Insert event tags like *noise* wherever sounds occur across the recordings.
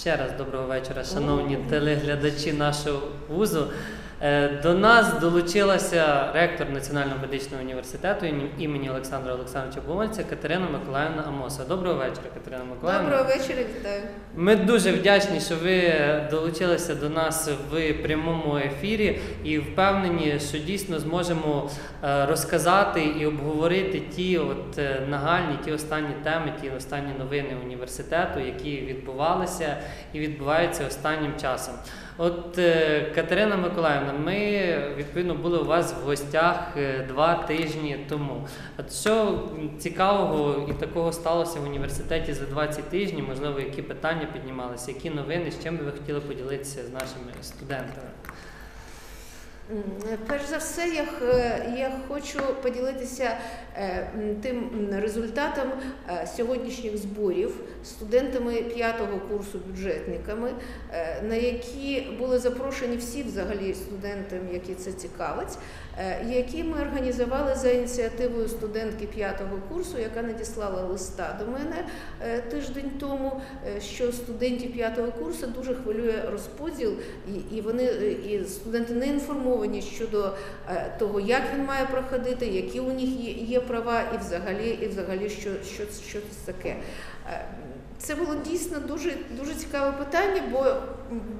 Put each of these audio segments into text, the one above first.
Ще раз доброго вечора, шановні телеглядачі нашого вузу. Е, До нас долучилася ректор Національного медичного університету ім- імені Олександра Олександровича Богомольця Катерина Миколаївна Амоса. Доброго вечора, Катерина Миколаївна. Доброго вечора, вітаю. Ми дуже вдячні, що ви долучилися до нас в прямому ефірі і впевнені, що дійсно зможемо е, розказати і обговорити ті от е, нагальні, ті останні теми, ті останні новини університету, які відбувалися і відбуваються останнім часом. От е, Катерина Миколаївна, ми відповідно були у вас в гостях е, два тижні тому. От що цікавого і такого сталося в університеті за 20 тижнів? Можливо, які питання піднімалися, які новини, з чим би ви хотіли поділитися з нашими студентами? Перш за все, я, я хочу поділитися е, тим результатом сьогоднішніх зборів студентами п'ятого курсу бюджетниками, е, на які були запрошені всі взагалі студенти, які це цікавить, е, які ми організували за ініціативою студентки п'ятого курсу, яка надіслала листа до мене е, тиждень тому, що студентів п'ятого курсу дуже хвилює розподіл, і, вони і студенти не інформовані щодо того, як він має проходити, які у них є права, і взагалі, і взагалі, що, що, що це таке. Це було дійсно дуже дуже цікаве питання, бо,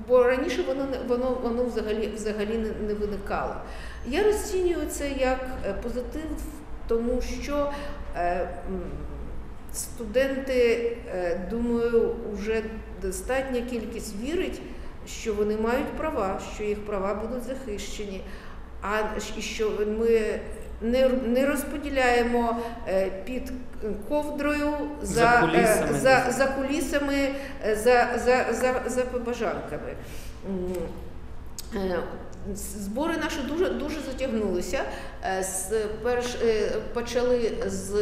бо раніше воно воно, воно взагалі взагалі не, не виникало. Я розцінюю це як е, позитив, тому що е, студенти, е, думаю, вже достатня кількість вірить, що вони мають права, що їх права будуть захищені, а і що ми не, не розподіляємо е, під ковдрою за, За кулісами. е, за, за кулісами, е, за, за, за, за побажанками. Збори наші дуже дуже затягнулися. Перш почали з,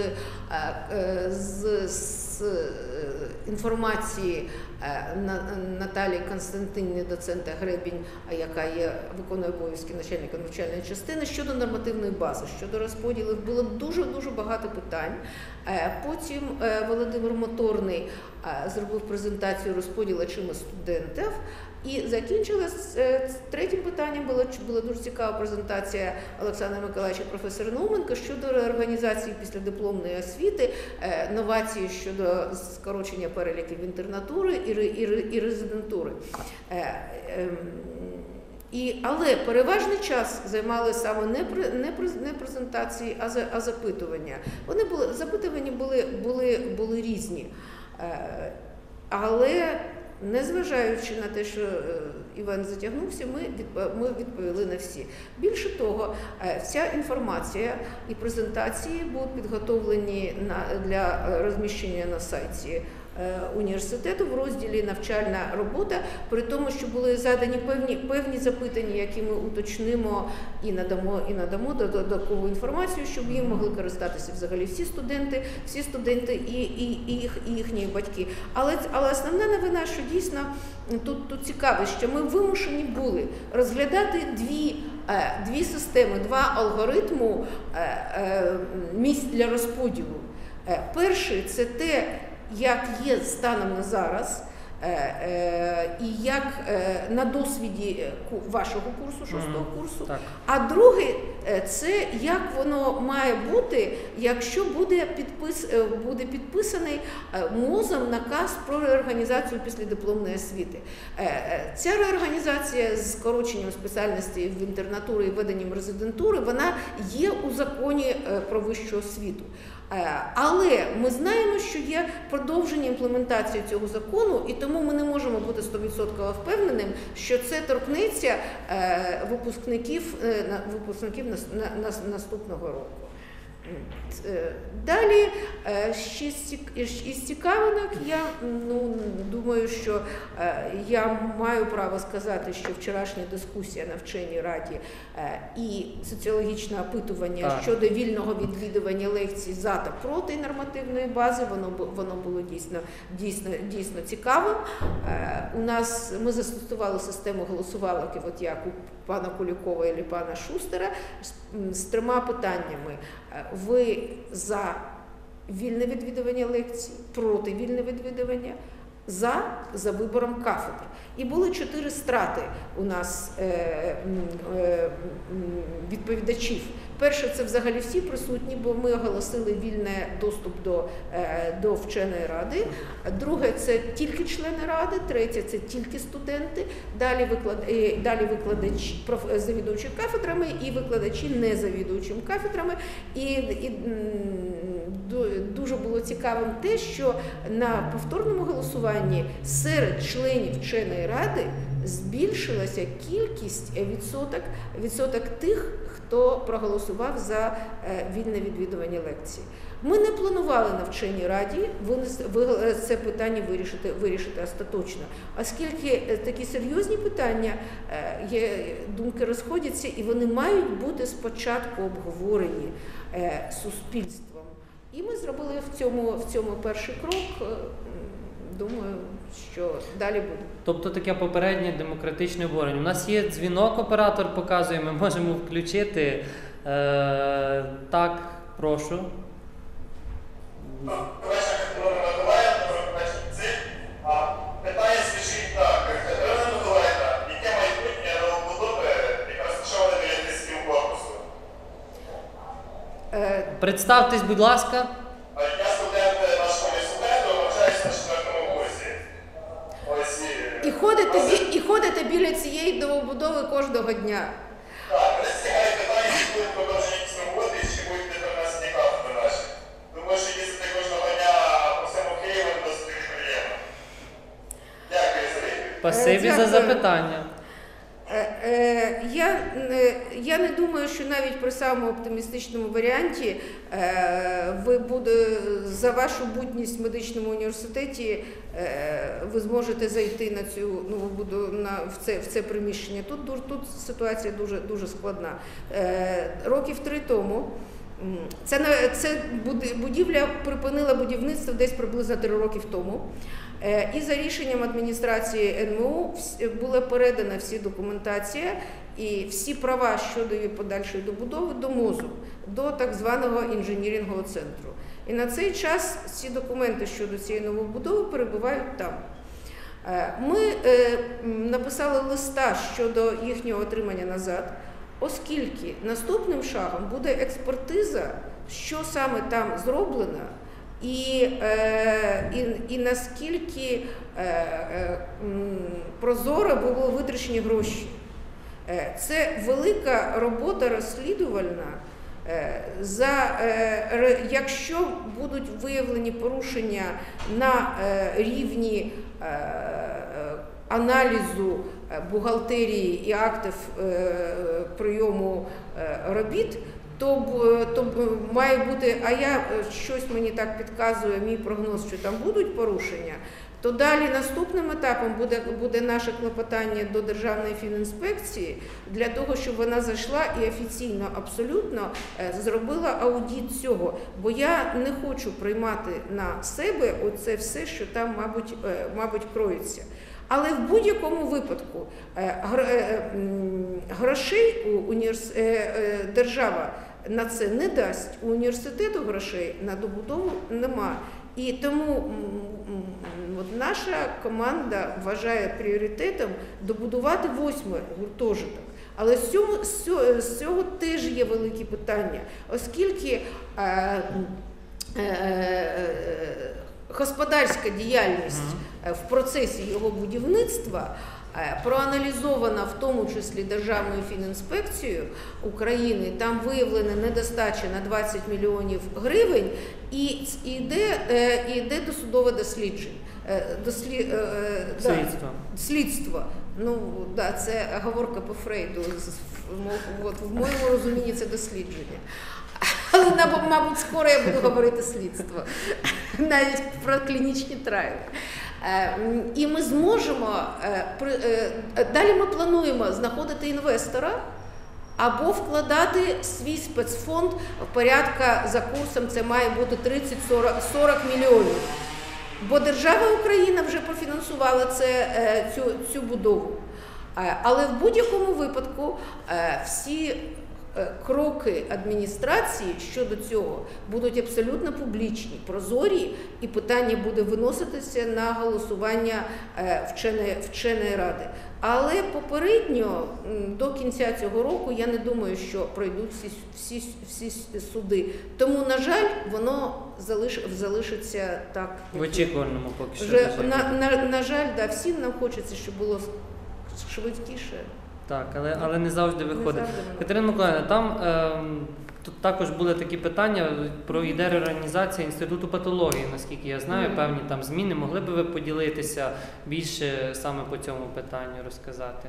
з, з е, інформації е, На- Наталії Константинівни, доцента Гребінь, яка є виконує обов'язки начальника навчальної частини щодо нормативної бази, щодо розподілів було дуже дуже багато питань. Е, Потім Володимир Моторний зробив презентацію розподілу розподілачами студентів. І закінчилась е, з третім питанням. Була була дуже цікава презентація Олександра Миколаївича, професора Науменка щодо реорганізації післядипломної освіти, е, новації щодо скорочення переліків інтернатури і, резидентури. Е, ем, І, але переважний час займали саме не, не, не презентації, а, за- а запитування. Вони були запитування були, були, були різні. Але незважаючи на те, що Іван затягнувся, ми відп- відповіли на всі. Більше того, е, вся інформація і презентації будуть підготовлені для е, розміщення на сайті. Е, Університету в розділі навчальна робота, при тому, що були задані певні певні запитання, які ми уточнимо і надамо і надамо додаткову інформацію, щоб їм могли користатися взагалі всі студенти, всі студенти і, і, і, їх, і їхні батьки. Але але основна новина, що дійсно тут, тут цікаво, що ми вимушені були розглядати дві. е, Дві системи, два алгоритму е, місць для розподілу. Перший це те, як є станом на зараз, е, е, і як е, на досвіді вашого курсу, шостого курсу. Так. А другий е, це як воно має бути, якщо буде підпис буде підписаний МОЗом наказ про реорганізацію післядипломної освіти. Ця реорганізація з скороченням спеціальності в інтернатури і введенням резидентури, вона є у законі про вищу освіту. Е, Але ми знаємо, що є продовження імплементації цього закону, і тому ми не можемо бути 100% впевненим, що це торкнеться е, випускників, е, випускників нас- на- на- наступного року. Е, Далі е, ще із- цікавинок я ну, думаю, що е, я маю право сказати, що вчорашня дискусія на вченій раді і соціологічне опитування Так. щодо вільного відвідування лекцій за та проти нормативної бази, воно воно було дійсно дійсно дійсно цікавим. У нас ми застосували систему голосувалок, от як пана Кулікова і пана Шустера, з, трьома питаннями. Е, Ви за вільне відвідування лекцій, проти вільне відвідування за, за вибором кафедр. І були чотири страти у нас е, е, відповідачів. Перше, це взагалі всі присутні, бо ми оголосили вільний доступ до, е, до вченої ради. Друге, це тільки члени ради. Третє це тільки студенти. Далі виклад... е, далі викладачі завідувачі кафедрами і викладачі не завідувачим кафедрами. І, і дуже було цікавим те, що на повторному голосуванні серед членів вченої ради збільшилася кількість відсоток, відсоток тих, хто проголосував за е, вільне відвідування лекцій. Ми не планували на вченій раді е, це питання вирішити, вирішити остаточно, оскільки е, такі серйозні питання є, думки розходяться, і вони мають бути спочатку обговорені суспільством. І ми зробили в цьому, в цьому перший крок. Думаю, що далі буде. Тобто таке попереднє демократичне обговорення. У нас є дзвінок, оператор показує, ми можемо включити. Е, так, прошу. Миколаївці. А питання звучить так. Катерина Миколаївна, яке майбутнє новобудови, яка розташована біля тисків корпусу? Е, Представтесь, будь ласка. Біля цієї новобудови кожного дня. Так, мене цікавить питання, чи будуть продовжені якісь роботи, чи будуть перенесені до наші. Тому що їздити кожного дня по всьому Києву досить приємно. Дякую за відповідь. Спасибі за дякую. запитання. Е, е, Я, не- я не думаю, що навіть при самому оптимістичному варіанті е, ви буде за вашу будність в медичному університеті е, ви зможете зайти на цю новобуду на в це в це приміщення. Тут тут ситуація дуже дуже складна. Е, Років три тому. Це це будівля припинила будівництво десь приблизно три років тому. Е, І за рішенням адміністрації НМУ була передана всі документація і всі права щодо її подальшої добудови до МОЗу, до так званого інженірингового центру. І на цей час всі документи щодо цієї новобудови перебувають там. Е, Ми е, написали листа щодо їхнього отримання назад, оскільки наступним шагом буде експертиза, що саме там зроблено, і, е, і, і наскільки е, е, прозоро було витрачені гроші. Це велика робота розслідувальна. За, якщо будуть виявлені порушення на рівні аналізу бухгалтерії і актів прийому робіт, то, то має бути, а я е, щось мені так підказує, мій прогноз, що там будуть порушення, то далі наступним етапом буде, буде наше клопотання до Державної фінінспекції для того, щоб вона зайшла і офіційно абсолютно е, зробила аудіт цього. Бо я не хочу приймати на себе оце все, що там, мабуть, е, мабуть, кроється. Але в будь-якому випадку грошей у універс... держава на це не дасть. У університету грошей на добудову нема. І тому от наша команда вважає пріоритетом добудувати восьмий гуртожиток. Але з цього, з цього, теж є великі питання, оскільки е, е, е, господарська діяльність е, в процесі його будівництва е, проаналізована в тому числі Державною фінінспекцією України. Там виявлена недостача на 20 мільйонів гривень, і йде, е, йде досудове дослідження. Е, Дослі, е, е, да, Слідство. слідство. Ну да, це оговорка по Фрейду. В От, в моєму розумінні це дослідження. Але мабуть, скоро я буду говорити слідство, навіть про клінічні трайли. Е, І ми зможемо е, е, далі. Ми плануємо знаходити інвестора. Або вкладати свій спецфонд в порядка за курсом, це має бути 30-40 40 мільйонів. Бо держава Україна вже профінансувала це, цю, цю будову. Але в будь-якому випадку всі кроки адміністрації щодо цього будуть абсолютно публічні, прозорі, і питання буде виноситися на голосування е, вченої, вченої ради. Але попередньо до кінця цього року я не думаю, що пройдуть всі, всі, всі суди. Тому, на жаль, воно залиш, залишиться так. В очікуваному поки що. вже на, на, на жаль, да, всім нам хочеться, щоб було швидкіше. Так, але, але не завжди Не виходить. завжди. Катерина Миколаївна, там ем, тут також були такі питання про іде реорганізація інституту патології, наскільки я знаю, Мгм. певні там зміни. Могли би ви поділитися більше саме по цьому питанню, розказати?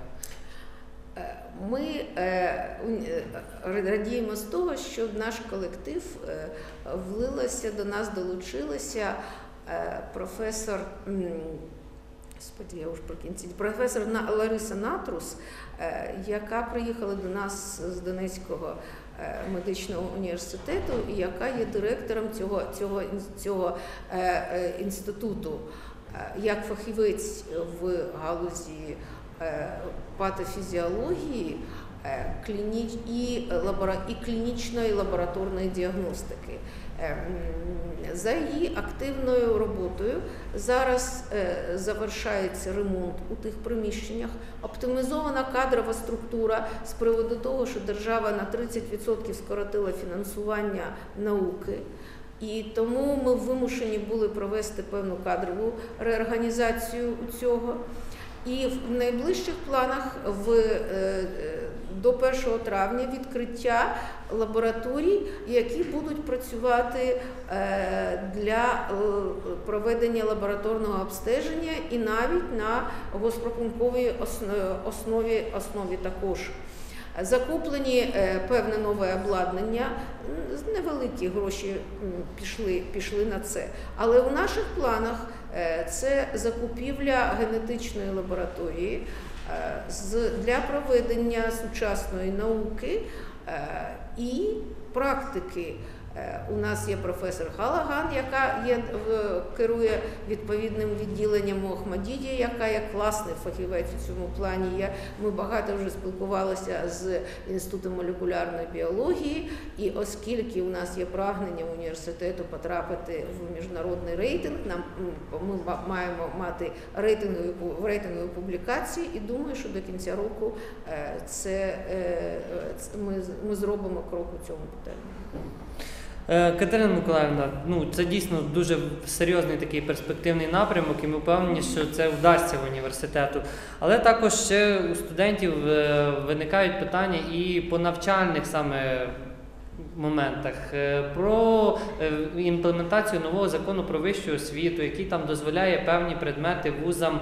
Е, Ми е, е, радіємо з того, що наш колектив е, влилася до нас, долучилася е, професор. Господи, я вже про кінці. Професор Лариса Натрус, е, яка приїхала до нас з Донецького е, медичного університету, і яка є директором цього, цього, цього е, інституту як фахівець в галузі патофізіології клініч і, лабора, і клінічної лабораторної діагностики. Е, м, За її активною роботою зараз е, завершається ремонт у тих приміщеннях, оптимізована кадрова структура з приводу того, що держава на 30% скоротила фінансування науки. І тому ми вимушені були провести певну кадрову реорганізацію цього. І в найближчих планах в, е, до 1 травня відкриття лабораторій, які будуть працювати е, для е, проведення лабораторного обстеження і навіть на госпрапунковій основі, основі також. Закуплені е, певне нове обладнання, невеликі гроші пішли, пішли на це. Але у наших планах це закупівля генетичної лабораторії для проведення сучасної науки е, і практики. Е, У нас є професор Галаган, яка є, в- керує відповідним відділенням Охмадіді, яка є класний фахівець у цьому плані. Я, ми багато вже спілкувалися з Інститутом молекулярної біології, і оскільки у нас є прагнення університету потрапити в міжнародний рейтинг, нам ми маємо мати рейтингові рейтингові публікації, і думаю, що до кінця року е, це, е, ми, ми зробимо крок у цьому питанні. Е, Катерина Миколаївна, ну це дійсно дуже серйозний такий перспективний напрямок, і ми впевнені, що це вдасться в університету. Але також ще у студентів е, виникають питання і по навчальних саме моментах е, про імплементацію нового закону про вищу освіту, який там дозволяє певні предмети вузам.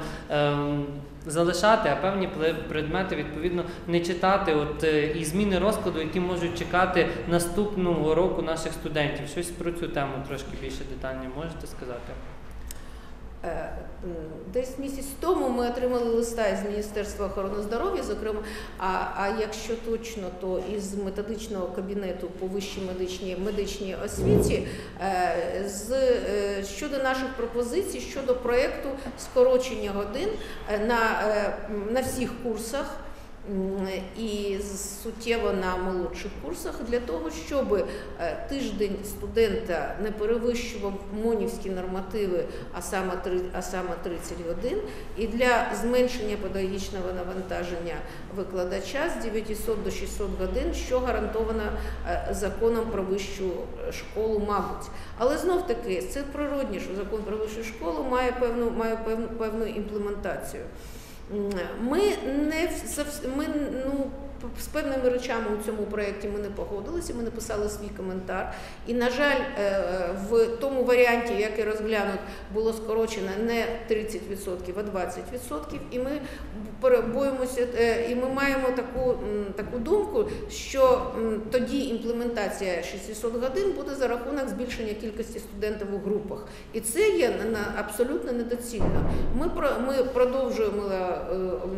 Залишати, а певні предмети відповідно не читати. От е, і зміни розкладу, які можуть чекати наступного року наших студентів. Щось про цю тему трошки більше детальніше можете сказати? Е, Десь місяць тому ми отримали листа із Міністерства охорони здоров'я, зокрема, а, а якщо точно, то із методичного кабінету по вищій медичній медичній освіті е, з е, щодо наших пропозицій щодо проєкту скорочення годин на, на всіх курсах. І суттєво на молодших курсах для того, щоб е, тиждень студента не перевищував монівські нормативи, а саме а саме 30 годин, і для зменшення педагогічного навантаження викладача з 900 до 600 годин, що гарантовано е, законом про вищу школу, мабуть. Але знов таки це природні, що закон про вищу школу має певну має певну певну імплементацію. Ми не ми ну. З певними речами у цьому проєкті ми не погодилися, ми написали свій коментар. І, на жаль, е, в тому варіанті, який розглянут, було скорочено не 30%, а 20%. І ми перебоїмося, е, і ми маємо таку, таку думку, що тоді імплементація 600 годин буде за рахунок збільшення кількості студентів у групах. І це є абсолютно недоцільно. Ми, ми продовжуємо е,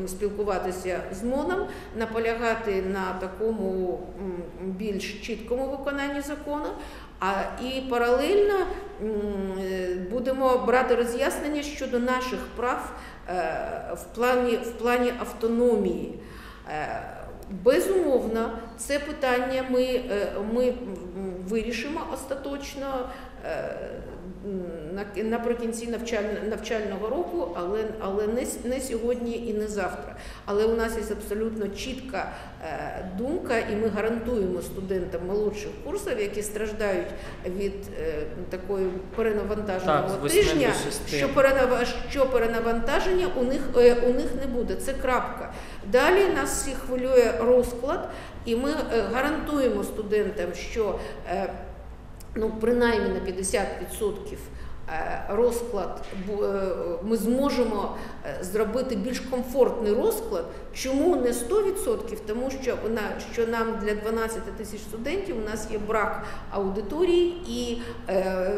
спілкуватися з МОНом, наполягати на такому більш чіткому виконанні закону. А і паралельно е, будемо брати роз'яснення щодо наших прав е, в плані, в плані автономії. Е, Безумовно, це питання ми, е, ми вирішимо остаточно е, наприкінці навчаль- навчального року, але, але не, не сьогодні і не завтра. Але у нас є абсолютно чітка е, думка, і ми гарантуємо студентам молодших курсів, які страждають від е, такої перенавантаженого Так, тижня, що що перенавантаження у них, е, у них не буде. Це крапка. Далі нас всіх хвилює розклад, і ми гарантуємо студентам, що ну, принаймні на 50% е, розклад е, ми зможемо е, зробити більш комфортний розклад. Чому не 100%? Тому що, вона, що нам для 12 тисяч студентів у нас є брак аудиторії і, е,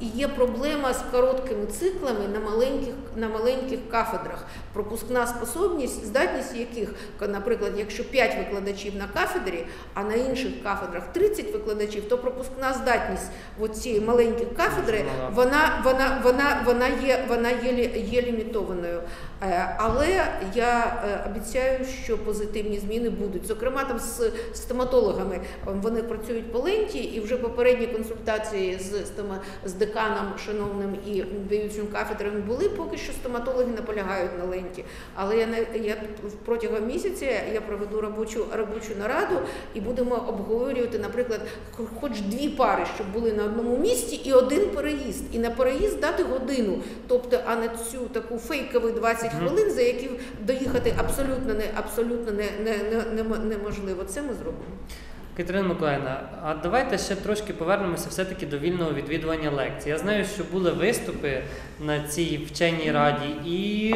і є проблема з короткими циклами на маленьких, на маленьких кафедрах. Пропускна способність, здатність яких, наприклад, якщо 5 викладачів на кафедрі, а на інших кафедрах 30 викладачів, то пропускна здатність цієї маленької кафедри, Дуже мала. Вона, вона, вона, вона, є, вона є, є лімітованою. Е, Але я е, обіцяю, що позитивні зміни будуть. Зокрема, там з стоматологами е, вони працюють по ленті, і вже попередні консультації з, з деканом, шановним і даючим кафедрами були. Поки що стоматологи наполягають на ленті. Але я, не- я протягом місяця я проведу робочу, робочу нараду і будемо обговорювати, наприклад, хо- хоч дві пари, щоб були на одному місці, і один переїзд. І на переїзд дати годину, тобто, а на цю таку фейкову 20 Мгм. хвилин, за які доїхати абсолютно не абсолютно не, не, не, не- неможливо. Це ми зробимо. Катерина Миколаївна, а давайте ще трошки повернемося все-таки до вільного відвідування лекцій. Я знаю, що були виступи на цій вченій раді, і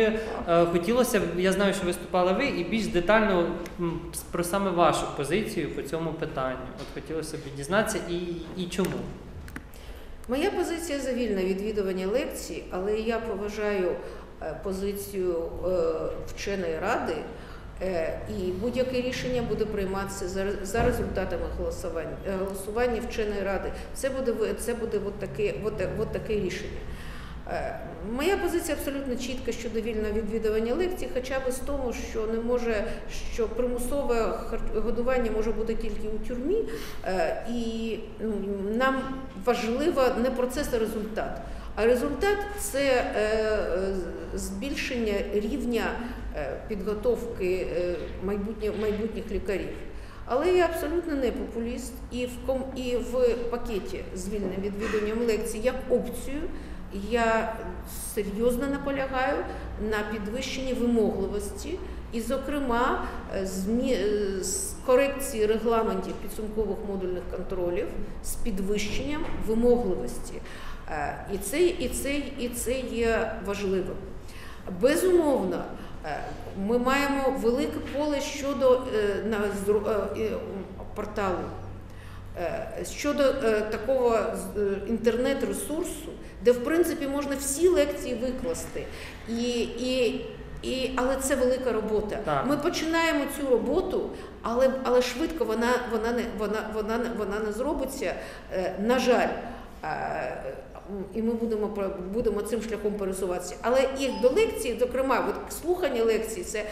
е, хотілося б, я знаю, що виступали ви, і більш детально про саме вашу позицію по цьому питанню. От хотілося б дізнатися і, і чому. Моя позиція за вільне відвідування лекцій, але я поважаю е, позицію е, вченої ради, е, і будь-яке рішення буде прийматися за, результатами голосування, голосування вченої ради. Це буде це буде от таке, от, от таке рішення. Е, Моя позиція абсолютно чітка щодо вільного відвідування лекцій, хоча б з тому, що не може, що примусове годування може бути тільки у тюрмі, е, і ну, нам важливо не процес, а результат. А результат це е, збільшення рівня підготовки майбутніх лікарів. Але я абсолютно не популіст, і в ком і в пакеті з вільним відвідуванням лекцій як опцію я серйозно наполягаю на підвищенні вимогливості, і, зокрема, е, е, з корекції регламентів підсумкових модульних контролів з підвищенням вимогливості. Е, І це, і це, і це є важливим. Безумовно, ми маємо велике поле щодо на порталу. Е, Щодо е, такого е, інтернет-ресурсу, де в принципі можна всі лекції викласти, і, і, і, але це велика робота. Так. Ми починаємо цю роботу, але, але швидко вона, вона, не, вона, вона, вона не зробиться. На жаль. Е, І ми будемо будемо цим шляхом пересуватися. Але і до лекції, зокрема, от слухання лекцій, це е,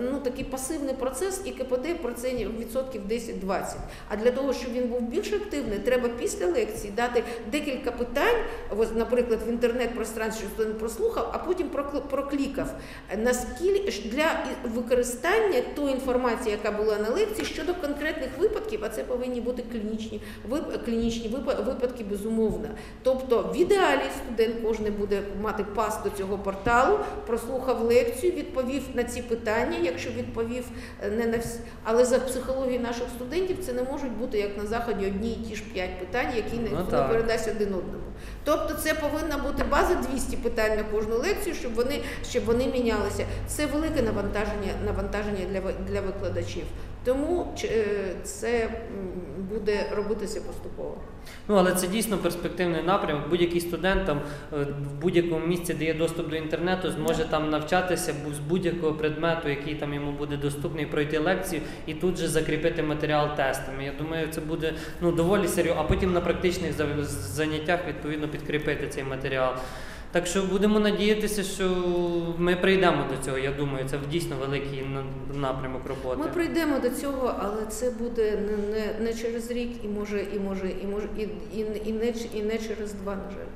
ну такий пасивний процес, і КПД про це відсотків 10-20. А для того, щоб він був більш активний, треба після лекції дати декілька питань, ось, наприклад, в інтернет-пространстві студент прослухав, а потім прокл- проклікав. Наскільки для використання тої інформації, яка була на лекції, щодо конкретних випадків, а це повинні бути клінічні клінічні випа- випадки, безумовно. Тобто, в ідеалі студент кожен буде мати пас до цього порталу, прослухав лекцію, відповів на ці питання, якщо відповів е, не на всі. Але за психологією наших студентів це не можуть бути як на заході одні і ті ж п'ять питань, які не Ну, передасть один одному. Тобто, це повинна бути база 200 питань на кожну лекцію, щоб вони щоб вони мінялися. Це велике навантаження, навантаження для для викладачів. Тому е, це буде робитися поступово. Ну, але це дійсно перспективний напрямок. Будь-який студент там е, в будь-якому місці, де є доступ до інтернету, зможе там навчатися з будь-якого предмету, який там йому буде доступний, пройти лекцію і тут же закріпити матеріал тестами. Я думаю, це буде ну доволі серйозно, а потім на практичних заняттях відповідно підкріпити цей матеріал. Так що будемо надіятися, що ми прийдемо до цього. Я думаю, це дійсно великий на- напрямок роботи. Ми прийдемо до цього, але це буде не, не, не через рік, і може, і може, і може, і, і, і, не, і не через два, на жаль.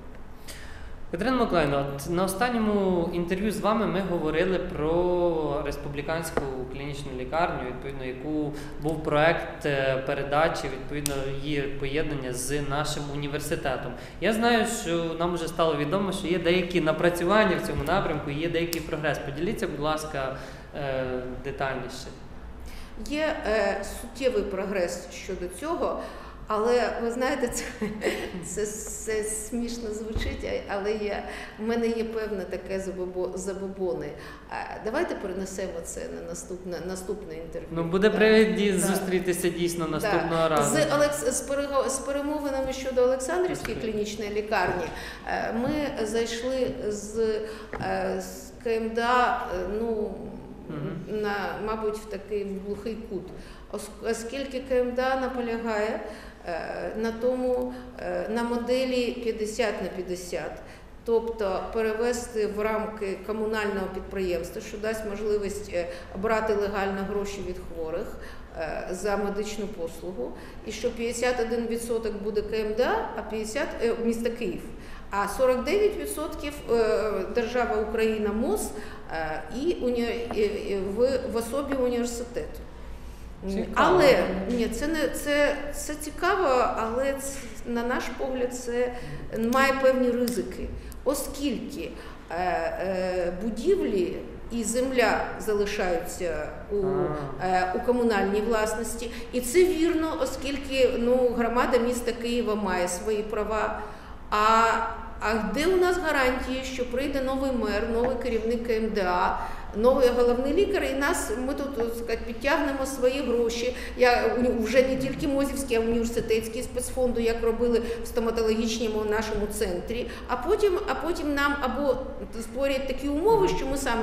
Катерина Миколаївна, на останньому інтерв'ю з вами ми говорили про республіканську клінічну лікарню, відповідно, яку був проект е, передачі, відповідно, її поєднання з нашим університетом. Я знаю, що нам вже стало відомо, що є деякі напрацювання в цьому напрямку, є деякий прогрес. Поділіться, будь ласка, е, детальніше. Є е, суттєвий прогрес щодо цього, але ви знаєте, це, це, це смішно звучить, але я, в мене є певне таке забобо- забобони. Давайте перенесемо це на наступне, наступне інтерв'ю. Ну, буде привід зустрітися дійсно наступного Да. разу. З, Олекс... з, перего- з перемовинами щодо Олександрівської клінічної лікарні е, ми зайшли з, е, з КМДА, е, ну, Мгм. на, мабуть, в такий глухий кут. Ос- Оскільки КМДА наполягає на тому, е, на моделі 50 на 50, тобто перевести в рамки комунального підприємства, що дасть можливість е, брати легально гроші від хворих е, за медичну послугу, і що 51% буде КМДА, а 50% е, Київ. А 49% е, держава Україна МОЗ е, і в особі університету. Цікаво. Але ні, це не це, це цікаво, але ц- на наш погляд це має певні ризики, оскільки е, е, будівлі і земля залишаються у, е, у комунальній власності, і це вірно, оскільки ну, громада міста Києва має свої права. А, а де у нас гарантії, що прийде новий мер, новий керівник КМДА, новий головний лікар, і нас ми тут так сказати, підтягнемо свої гроші. Я вже не тільки Мозівський, а університетський спецфонду, як робили в стоматологічному нашому центрі. А потім, а потім нам або створять такі умови, що ми саме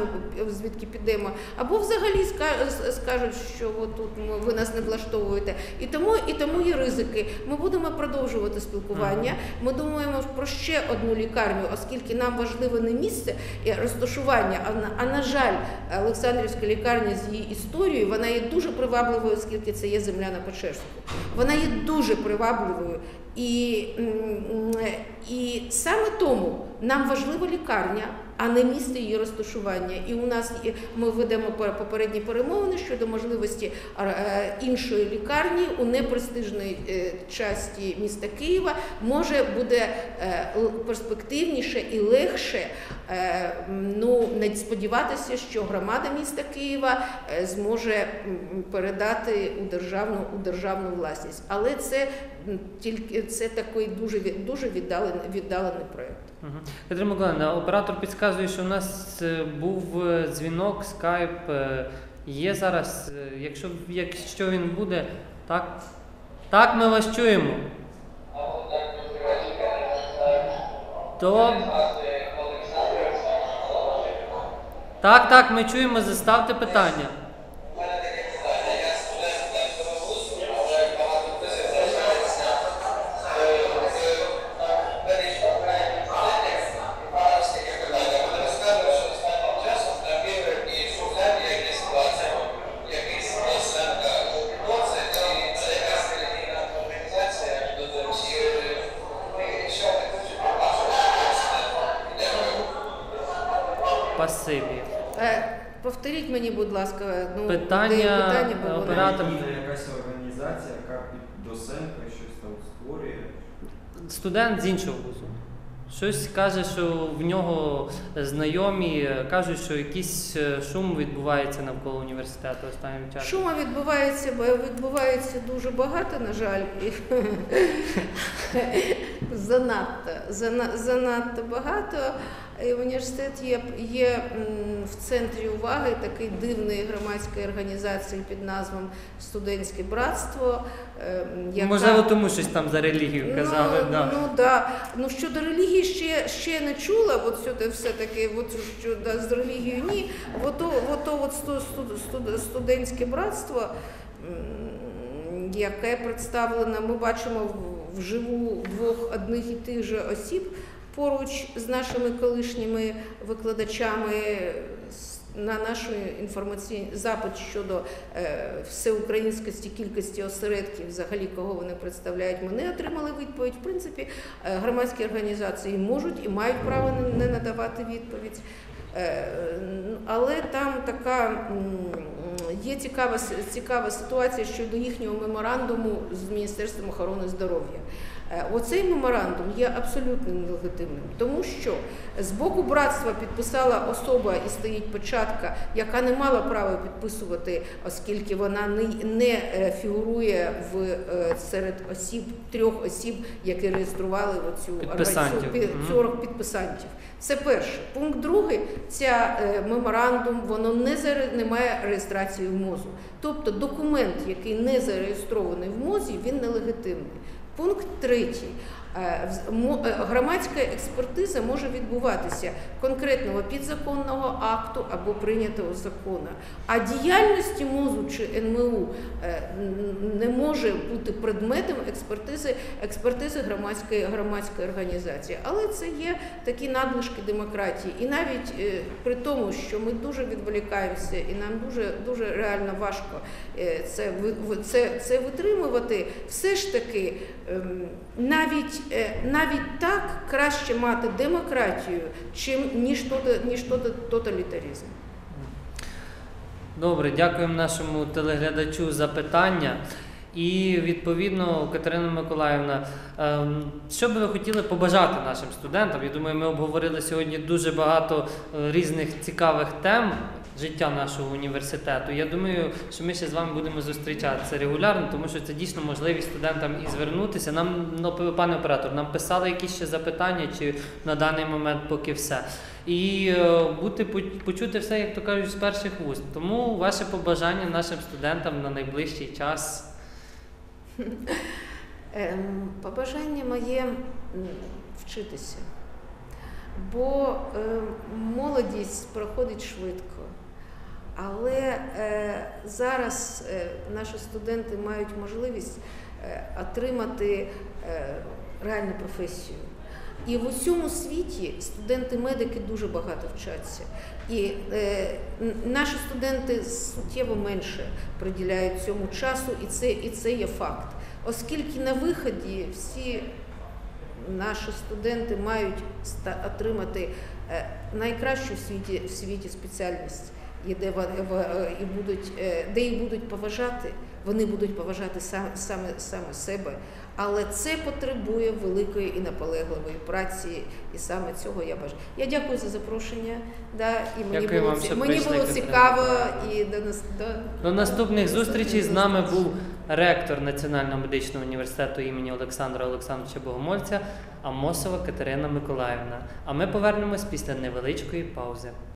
звідки підемо, або взагалі ска- скажуть, що тут ви нас не влаштовуєте. І тому, і тому є ризики. Ми будемо продовжувати спілкування. Ми думаємо про ще одну лікарню, оскільки нам важливе не місце розташування, а на, а на жаль, Олександрівська лікарня з її історією, вона є дуже привабливою, оскільки це є земля на Печерську. Вона є дуже привабливою. І, і саме тому нам важлива лікарня, а не місце її розташування. І у нас ми ведемо пер- попередні перемовини щодо можливості е, іншої лікарні у непрестижній е, часті міста Києва. Може буде е, перспективніше і легше ну, не сподіватися, що громада міста Києва зможе передати у державну, у державну власність. Але це тільки це такий дуже дуже віддалений, віддалений проєкт. Мгм. Катерина Миколаївна, оператор підказує, що у нас е, був е, дзвінок, скайп. е, Є зараз, якщо, якщо він буде, так? Так, ми вас чуємо. То... Так, так, ми чуємо, заставте питання. Спасибі. Е, Повторіть мені, будь ласка, ну, Питання, де питання бо оператор. Є якась організація, яка під доцентка щось там створює. Студент з іншого вузу. Щось каже, що в нього знайомі е, кажуть, що якийсь е, шум відбувається навколо університету останнім часом. Шума відбувається, бо відбувається дуже багато, на жаль, і *laughs* занадто, зана- занадто багато. І університет є, є в центрі уваги такий дивної громадської організації під назвом Студентське братство. е, яка- Можливо, тому щось там за релігію казали. Ну, да. ну, да. ну щодо релігії ще, ще не чула, от сюди все-таки, от, що да, з релігією ні. Ото, ото от сту, сту, сту, студентське братство, яке представлено, ми бачимо вживу двох одних і тих же осіб. Поруч з нашими колишніми викладачами на нашу інформаційний запит щодо е, всеукраїнськості кількості осередків, взагалі кого вони представляють, ми не отримали відповідь. В принципі, е, громадські організації можуть і мають право не надавати відповідь. Е, Але там така є цікава, цікава ситуація щодо їхнього меморандуму з Міністерством охорони здоров'я. Е, Оцей меморандум є абсолютно нелегітимним, тому що з боку братства підписала особа і стоїть печатка, яка не мала права підписувати, оскільки вона не, е, фігурує в е, серед осіб трьох осіб, які реєстрували оцю Підписантів. цю 40 підписантів. Це перше. Пункт другий, ця меморандум воно не заре- не має реєстрації в МОЗу. Тобто документ, який не зареєстрований в МОЗі, він нелегітимний. Пункт третій. Е, е, Громадська експертиза може відбуватися конкретного підзаконного акту або прийнятого закону. А діяльності МОЗу чи НМУ е, не може бути предметом експертизи, експертизи громадської, громадської організації. Але це є такі надлишки демократії. І навіть при тому, що ми дуже відволікаємося, і нам дуже, дуже реально важко це, це, це витримувати, все ж таки ем, навіть, навіть так краще мати демократію, чим ніж, ніж тота- тоталітаризм. Добре, дякуємо нашому телеглядачу за питання. І відповідно, Катерина Миколаївна, ем, що би ви хотіли побажати нашим студентам? Я думаю, ми обговорили сьогодні дуже багато е, різних цікавих тем життя нашого університету. Я думаю, що ми ще з вами будемо зустрічатися регулярно, тому що це дійсно можливість студентам і звернутися. Нам, ну, пане оператор, нам писали якісь ще запитання, чи на даний момент поки все. І е, бути почути все, як то кажуть, з перших вуст. Тому ваше побажання нашим студентам на найближчий час. *laughs* Ем, Побажання моє вчитися, бо ем, молодість проходить швидко. Але е, зараз е, наші студенти мають можливість е, отримати е, реальну професію. І в усьому світі студенти-медики дуже багато вчаться. І е, наші студенти суттєво менше приділяють цьому часу, і це, і це є факт. Оскільки на виході всі наші студенти мають отримати е, найкращу в світі, в світі спеціальність, і де, в- і будуть, е, де їх будуть поважати, вони будуть поважати сам, саме, саме себе. Але це потребує великої і наполегливої праці, і саме цього я бажаю. Я дякую за запрошення. Да, і мені Дякую було, вам, мені було цікаво і до нас до, До наступних до зустрічей з нами був ректор Національного медичного університету імені Олександра Олександровича Богомольця Амосова Катерина Миколаївна. А ми повернемось після невеличкої паузи.